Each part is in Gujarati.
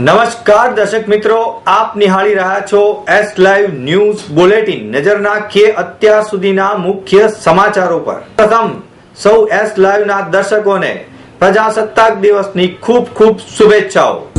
નમસ્કાર દર્શક મિત્રો આપ નિહાળી રહ્યા છો એસ લાઈવ ન્યૂઝ બુલેટિન નજર નાખીએ અત્યાર સુધીના મુખ્ય સમાચારો પર પ્રથમ સૌ એસ લાઈવના દર્શકોને પ્રજાસત્તાક દિવસની ખૂબ ખૂબ શુભેચ્છાઓ.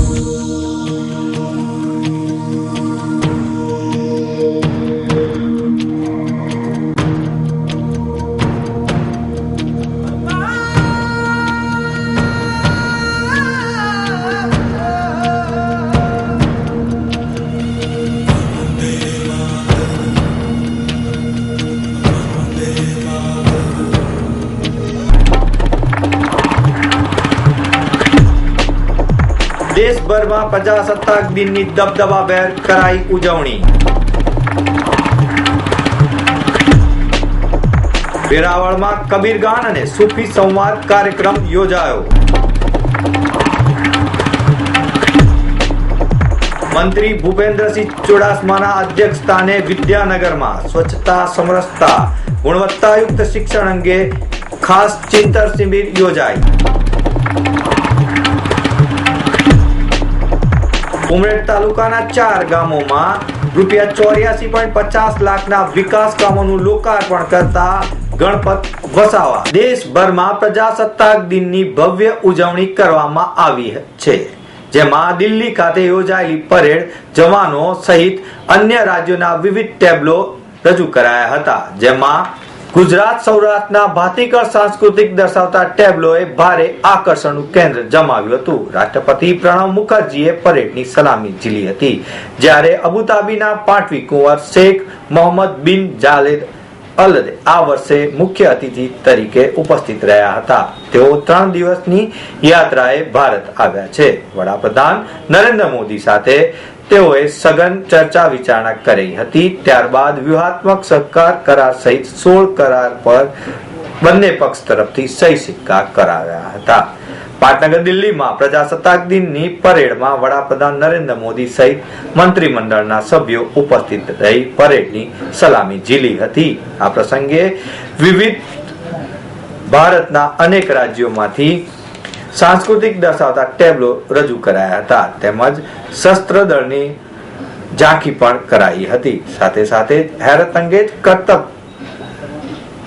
દેશભરમાં પ્રજાસત્તાક દિનની દબદબાભેર કરાઈ ઉજવણી. વેરાવળમાં કબીરગાન અને સૂફી સંવાદ કાર્યક્રમ યોજાયો. મંત્રી ભૂપેન્દ્રસિંહ ચુડાસમાના અધ્યક્ષસ્થાને વિદ્યાનગરમાં સ્વચ્છતા સમરસતા ગુણવત્તાયુક્ત શિક્ષણ અંગે ખાસ ચિંતન શિબિર યોજાઈ. ઉમરેઠ તાલુકાના ચાર ગામોમાં રૂપિયા ચોર્યાસી પોઈન્ટ પચાસ લાખના વિકાસ કામોનું લોકાર્પણ કરતા ગણપત વસાવા. દેશભરમાં પ્રજાસત્તાક દિનની ભવ્ય ઉજવણી કરવામાં આવી છે, જેમાં દિલ્હી ખાતે યોજાયેલી પરેડ જવાનો સહિત અન્ય રાજ્યોના વિવિધ ટેબ્લો રજૂ કરાયા હતા, જેમાં ગુજરાત સૌરાષ્ટ્રના ભાતીકળ સાંસ્કૃતિક દર્શાવતા ટેબ્લોએ ભારે આકર્ષણનું કેન્દ્ર જમાવ્યું હતું. રાષ્ટ્રપતિ પ્રણવ મુખર્જીએ પરેડની સલામી ઝીલી હતી, જ્યારે અબુધાબીના પાટવી કુંવર શેખ મોહમ્મદ બિન જાલેદ અલદે આ વર્ષે મુખ્ય અતિથિ તરીકે ઉપસ્થિત રહ્યા હતા. તેઓ ત્રણ દિવસની યાત્રાએ ભારત આવ્યા છે. વડાપ્રધાન નરેન્દ્ર મોદી સાથે તેઓએ સઘન ચર્ચા વિચારણા કરી હતી. ત્યારબાદ વ્યૂહાત્મક સહકાર કરાર સહિત સોળ કરાર પર બંને પક્ષ તરફથી સહી સિક્કા કરાવ્યા હતા. પાટનગર દિલ્હીમાં પ્રજાસત્તાક દિનની પરેડમાં વડાપ્રધાન નરેન્દ્ર મોદી સહિત મંત્રીમંડળના સભ્યો ઉપસ્થિત રહી પરેડની સલામી ઝીલી હતી. આ પ્રસંગે વિવિધ ભારતના અનેક રાજ્યોમાંથી સાંસ્કૃતિક દર્શાવતા ટેબ્લો રજૂ કરાયા હતા. તેમજ શસ્ત્ર દળની ઝાંખી પણ કરાઈ હતી. સાથે સાથે હેરત અંગે કરતબ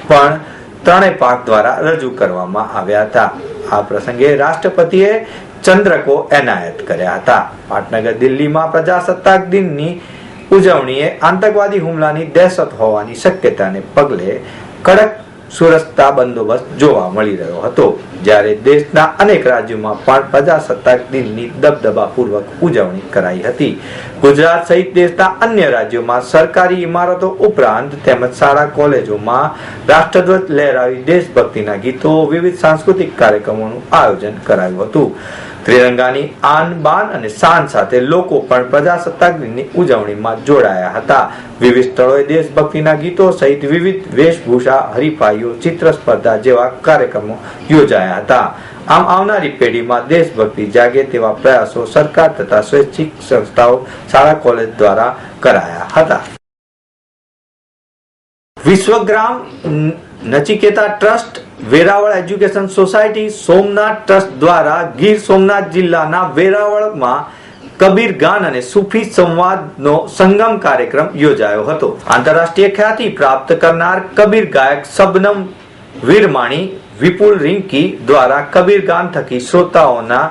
પણ ત્રણેય પાક દ્વારા રજૂ કરવામાં આવ્યા હતા. આ પ્રસંગે રાષ્ટ્રપતિએ ચંદ્રકો એનાયત કર્યા હતા. પાટનગર દિલ્હીમાં પ્રજાસત્તાક દિનની ઉજવણીએ આતંકવાદી હુમલાની દહેશત હોવાની શક્યતાને પગલે કડક સુરક્ષા બંદોબસ્ત જોવા મળી રહ્યો હતો. જ્યારે દેશના અનેક રાજ્યોમાં પણ પ્રજાસત્તાક દિનની દબદબાપૂર્વક ઉજવણી કરાઈ હતી. ગુજરાત સહિત દેશના અન્ય રાજ્યોમાં સરકારી ઇમારતો ઉપરાંત તેમજ શાળા કોલેજોમાં રાષ્ટ્રધ્વજ લહેરાવી દેશભક્તિના ગીતો, વિવિધ સાંસ્કૃતિક કાર્યક્રમોનું આયોજન કરાયું હતું. ત્રિરંગાની આન બાન અને શાન સાથે લોકો પણ પ્રજાસત્તાક દિનની ઉજવણીમાં જોડાયા હતા. વિવિધ સ્થળોએ દેશભક્તિના ગીતો સહિત વિવિધ વેશભૂષા, હરીફાઈઓ, ચિત્ર સ્પર્ધા જેવા કાર્યક્રમો યોજાયા હતા. આમ આવનારી પેઢીમાં દેશભક્તિ જાગે તેવા પ્રયાસો સરકાર તથા સ્વૈચ્છિક સંસ્થાઓ, શાળા, કોલેજ દ્વારા કરાયા હતા. Vishwagram Nachiketa trust, Veraval education society, Somnath trust દ્વારા ગીર સોમનાથ જિલ્લાના વેરાવળમાં કબીર ગાન અને સૂફી સંવાદનો સંગમ કાર્યક્રમ યોજાયો હતો. આંતરરાષ્ટ્રીય ખ્યાતિ પ્રાપ્ત કરનાર કબીર ગાયક સબનમ વીરમાણી, વિપુલ રિંકી દ્વારા કબીર ગાન થકી શ્રોતાઓના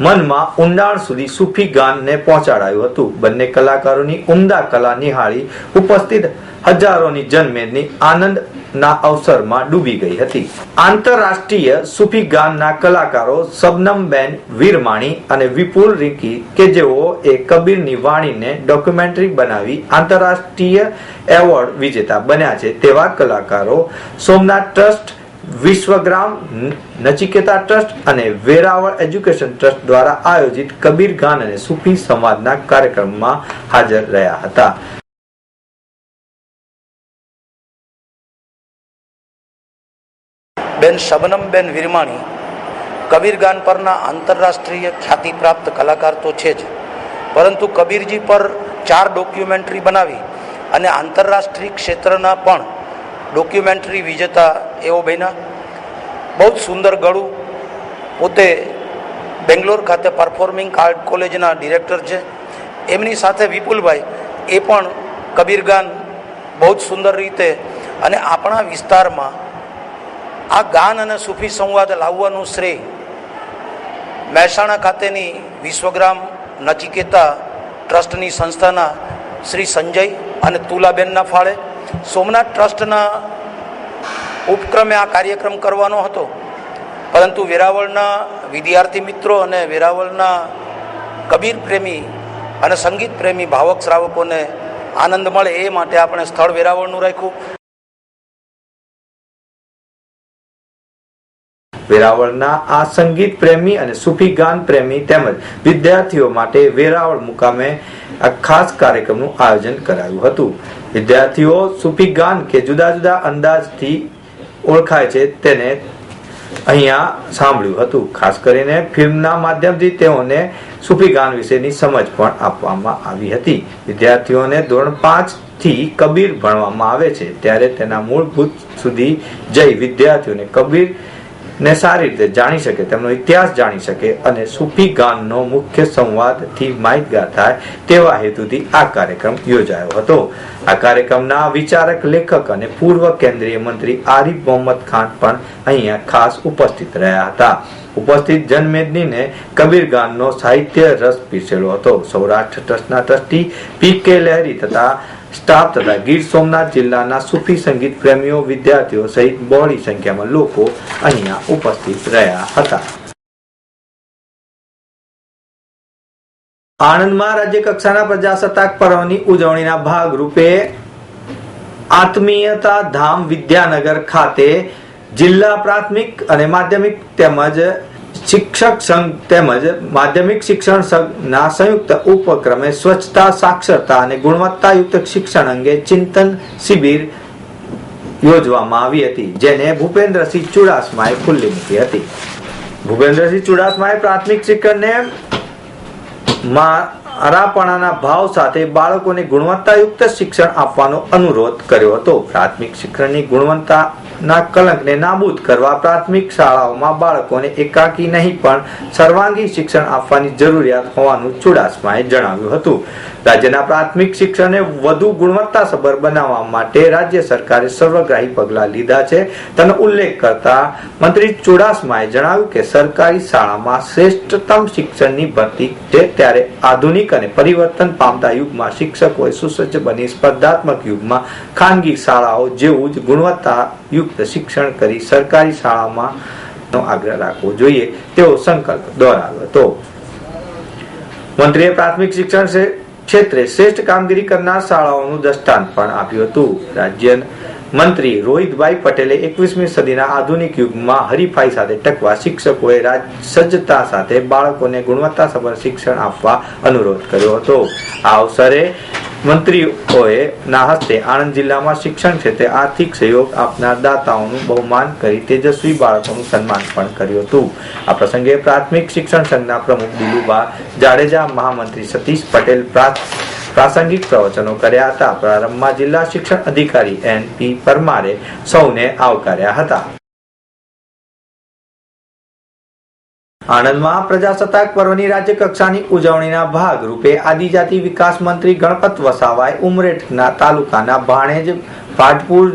મનમાં ઊંડાણ સુધી સૂફી ગાનને પહોંચાડાયું હતું. બંને કલાકારોની ઉમદા કલા નિહાળી ઉપસ્થિત હજારોની જન્મેદની આનંદના અવસરમાં ડૂબી ગઈ હતી. આંતરરાષ્ટ્રીય સૂફી ગાનના કલાકારો શબનમબેન વીરમાણી અને વિપુલ રિંકી, કે જેઓ એ કબીરની વાણીને ડોક્યુમેન્ટરી બનાવી આંતરરાષ્ટ્રીય એવોર્ડ વિજેતા બન્યા છે, તેવા કલાકારો સોમનાથ ટ્રસ્ટ વિશ્વગ્રામ નચિકેતા ટ્રસ્ટ અને વેરાવળ એજ્યુકેશન ટ્રસ્ટ દ્વારા આયોજિત કબીર ગાન અને સૂફી સંવાદના કાર્યક્રમમાં હાજર રહ્યા હતા. બેન શબનમબેન વિરમાણી કબીરગાન પરના આંતરરાષ્ટ્રીય ખ્યાતિ પ્રાપ્ત કલાકાર તો છે જ, પરંતુ કબીરજી પર ચાર ડોક્યુમેન્ટરી બનાવી અને આંતરરાષ્ટ્રીય ક્ષેત્રના પણ ડોક્યુમેન્ટરી વિજેતા એવો બન્યા. બહુ જ સુંદર ગળું. પોતે બેંગ્લોર ખાતે પરફોર્મિંગ આર્ટ કોલેજના ડિરેક્ટર છે. એમની સાથે વિપુલભાઈ એ પણ કબીરગાન બહુ જ સુંદર રીતે અને આપણા વિસ્તારમાં આ ગાન અને સૂફી સંવાદ લાવવાનું શ્રેય મહેસાણા ખાતેની વિશ્વગ્રામ નચિકેતા ટ્રસ્ટની સંસ્થાના શ્રી સંજય અને તુલાબેનના ફાળે સોમનાથ ટ્રસ્ટના ઉપક્રમે આ કાર્યક્રમ કરવાનો હતો. પરંતુ વેરાવળના વિદ્યાર્થી મિત્રો અને વેરાવળના કબીર પ્રેમી અને સંગીત પ્રેમી ભાવક શ્રાવકોને આનંદ મળે એ માટે આપણે સ્થળ વેરાવળનું રાખ્યું. વેરાવળના આ સંગીત પ્રેમી અને સૂફી ગાન પ્રેમી તેમજ વિદ્યાર્થીઓ માટે વેરાવળ મુકામે આ ખાસ કાર્યક્રમનું આયોજન કરાયું હતું. વિદ્યાર્થીઓ સૂફી ગાન કે જુદા જુદા અંદાજથી ઓળખાય છે તેને અહીંયા સાંભળ્યું હતું. ખાસ કરીને ફિલ્મના માધ્યમથી તેઓને સૂફી ગાન વિશેની સમજ પણ આપવામાં આવી હતી. વિદ્યાર્થીઓને ધોરણ પાંચથી કબીર ભણવામાં આવે છે. ત્યારે તેના મૂળભૂત સુધી જઈ વિદ્યાર્થીઓને કબીર ને સારી રીતે જાણી શકે, તેમનો ઇતિહાસ જાણી શકે અને સૂફી ગાનનો મુખ્ય સંવાદથી માહિતગાર થાય તેવા હેતુથી આ કાર્યક્રમ યોજાયો હતો. આ કાર્યક્રમના વિચારક, લેખક અને પૂર્વ કેન્દ્રીય મંત્રી આરિફ મોહમ્મદ ખાન પણ અહીંયા ખાસ ઉપસ્થિત રહ્યા હતા. ઉપસ્થિત જનમેદનીને કબીર ગાનનો સાહિત્ય રસ પીસેલો હતો. સૌરાષ્ટ્ર ટ્રસ્ટના ટ્રસ્ટી પી કે લહેરી તથા સ્ટાફ તથા ગીર સોમનાથ જિલ્લાના સૂફી સંગીત પ્રેમીઓ વિદ્યાર્થીઓ સહિત બહોળી સંખ્યામાં લોકો અહીંયા ઉપસ્થિત રહ્યા હતા. આણંદમાં રાજ્ય કક્ષાના પ્રજાસત્તાક પર્વની ઉજવણીના ભાગરૂપે આત્મીયતા ધામ વિદ્યાનગર ખાતે જિલ્લા પ્રાથમિક અને માધ્યમિક તેમજ શિક્ષક સંઘ તેમજ માધ્યમિક શિક્ષણ સંઘના સંયુક્ત ઉપક્રમે સ્વચ્છતા, સાક્ષરતા અને ગુણવત્તાયુક્ત શિક્ષણ અંગે ચિંતન શિબિર યોજવામાં આવી હતી, જેને ભૂપેન્દ્રસિંહ ચુડાસમાએ ખુલ્લી મૂકી હતી. ભૂપેન્દ્રસિંહ ચુડાસમાએ પ્રાથમિક શિક્ષણને મારાપણાના ભાવ સાથે બાળકોને ગુણવત્તાયુક્ત શિક્ષણ આપવાનો અનુરોધ કર્યો હતો. પ્રાથમિક શિક્ષણની ગુણવત્તાના કલંકને નાબૂદ કરવા પ્રાથમિક શાળાઓમાં બાળકોને એકાકી નહીં, પણ સર્વાંગી શિક્ષણ આપવાની જરૂરિયાત હોવાનું ચુડાસમાએ જણાવ્યું હતું. રાજ્યના પ્રાથમિક શિક્ષણને વધુ ગુણવત્તાસભર બનાવવા માટે રાજ્ય સરકારે સર્વગ્રાહી પગલાં લીધા છે. તેનો ઉલ્લેખ કરતા મંત્રી ચુડાસમાએ જણાવ્યું કે સરકારી શાળામાં શ્રેષ્ઠતમ શિક્ષણની ભરતી છે ત્યારે આધુનિક અને પરિવર્તન પામતા યુગમાં શિક્ષકોએ સુસજ્જ બની, સ્પર્ધાત્મક યુગમાં ખાનગી શાળાઓ જેવું જ ગુણવત્તાયુક્ત શિક્ષણ કરી સરકારી શાળામાં આગ્રહ રાખવો જોઈએ તેવો સંકલ્પ દોહરાવ્યો હતો. મંત્રીએ પ્રાથમિક શિક્ષણ ક્ષેત્રે શ્રેષ્ઠ કામગીરી કરનાર શાળાઓનું દ્રષ્ટાંત પણ આપ્યું હતું. રાજ્ય મંત્રી રોહિતભાઈ પટેલે એકવીસમી સદીના આધુનિક યુગમાં હરીફાઈ સાથે ટકવા શિક્ષકોએ સજ્જતા સાથે બાળકોને ગુણવત્તાસભર શિક્ષણ આપવા અનુરોધ કર્યો હતો. આ અવસરે મંત્રીઓએ ના હસ્તે આણંદ જિલ્લામાં શિક્ષણ ક્ષેત્રે આર્થિક સહયોગ આપનાર દાતાઓનું બહુમાન કરી તેજસ્વી બાળકોનું સન્માન પણ કર્યું હતું. આ પ્રસંગે પ્રાથમિક શિક્ષણ સંઘના પ્રમુખ દિલુબા જાડેજા, મહામંત્રી સતીશ પટેલ પ્રાસંગિક પ્રવચનો કર્યા હતા. પ્રારંભમાં જિલ્લા શિક્ષણ અધિકારી એન પી પરમારે સૌને આવકાર્યા હતા. આણંદમાં પ્રજાસત્તાક પર્વની રાજ્ય કક્ષાની ઉજવણીના ભાગરૂપે આદિજાતિ વિકાસ મંત્રી ગણપત વસાવાએ ઉમરેઠના તાલુકાના ભાણેજ ભાટપુર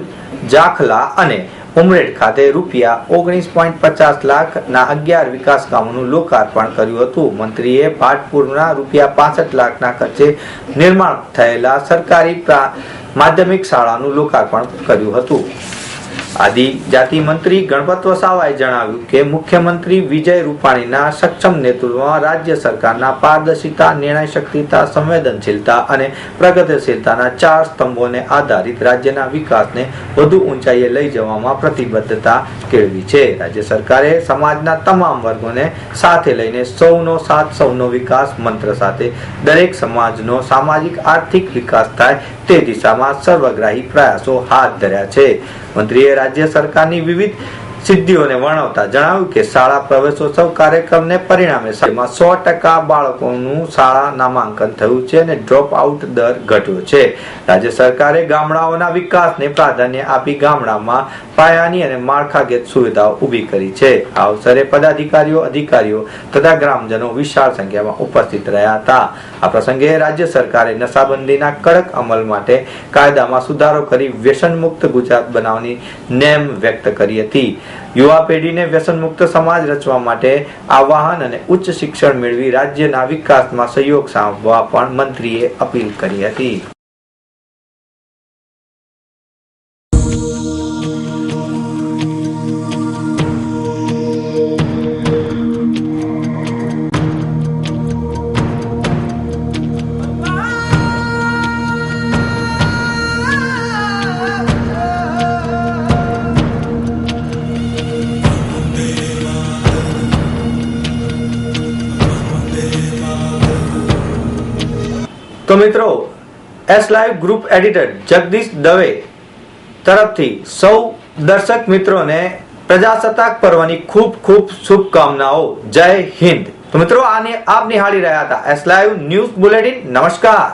જાખલા અને ઉમરેઠ ખાતે રૂપિયા ઓગણીસ પોઈન્ટ પચાસ લાખના અગિયાર વિકાસ કામોનું લોકાર્પણ કર્યું હતું. મંત્રીએ પાટપુરના રૂપિયા પાસઠ લાખના ખર્ચે નિર્માણ થયેલા સરકારી માધ્યમિક શાળાનું લોકાર્પણ કર્યું હતું. આદિજાતિ મંત્રી ગણપત વસાવાએ જણાવ્યું કે મુખ્યમંત્રી વિજય રૂપાણીના સક્ષમ નેતૃત્વમાં રાજ્ય સરકારના પારદર્શિતા, નિર્ણય શક્તિતા, સંવેદનશીલતા અને પ્રગતિશીલતાના ચાર સ્તંભોને આધારિત રાજ્યના વિકાસને વધુ ઊંચાઈએ લઈ જવામાં પ્રતિબદ્ધતા કેળવી છે. રાજ્ય સરકારે સમાજના તમામ વર્ગોને સાથે લઈને સૌનો સાથ, સૌનો વિકાસ મંત્ર સાથે દરેક સમાજનો સામાજિક, આર્થિક વિકાસ થાય તે દિશામાં સર્વગ્રાહી પ્રયાસો હાથ ધર્યા છે. મંત્રીએ રાજ્ય સરકારની વિવિધ સિદ્ધિઓને વર્ણવતા જણાવ્યું કે શાળા પ્રવેશોત્સવ કાર્યક્રમને પરિણામે સો ટકા બાળકોનું શાળા નામાંકન થયું છે અને ડ્રોપ આઉટ દર ઘટ્યો છે. રાજ્ય સરકારે ગામડાઓના વિકાસને પ્રાધાન્ય આપી ગામડામાં પાયાની અને માળખાગત સુવિધાઓ ઊભી કરી છે. આ અવસરે પદાધિકારીઓ, અધિકારીઓ તથા ગ્રામજનો વિશાળ સંખ્યામાં ઉપસ્થિત રહ્યા હતા. આ પ્રસંગે રાજ્ય સરકારે નશાબંધીના કડક અમલ માટે કાયદામાં સુધારો કરી વ્યસન મુક્ત ગુજરાત બનાવવાની નેમ વ્યક્ત કરી હતી. યુવા પેઢીને વ્યસન મુક્ત સમાજ રચવા માટે આવાહન અને ઉચ્ચ શિક્ષણ મેળવી રાજ્યના વિકાસમાં સહયોગ સાંભળવા પણ મંત્રીએ અપીલ કરી હતી. તો મિત્રો S live group editor Jagdish Dave તરફથી સૌ દર્શક મિત્રોને પ્રજાસત્તાક પર્વની ખૂબ ખૂબ શુભકામનાઓ. જય હિન્દ. તો મિત્રો, આને આપ નિહાળી રહ્યા હતા. એસ લાઈવ ન્યૂઝ બુલેટિન નમસ્કાર.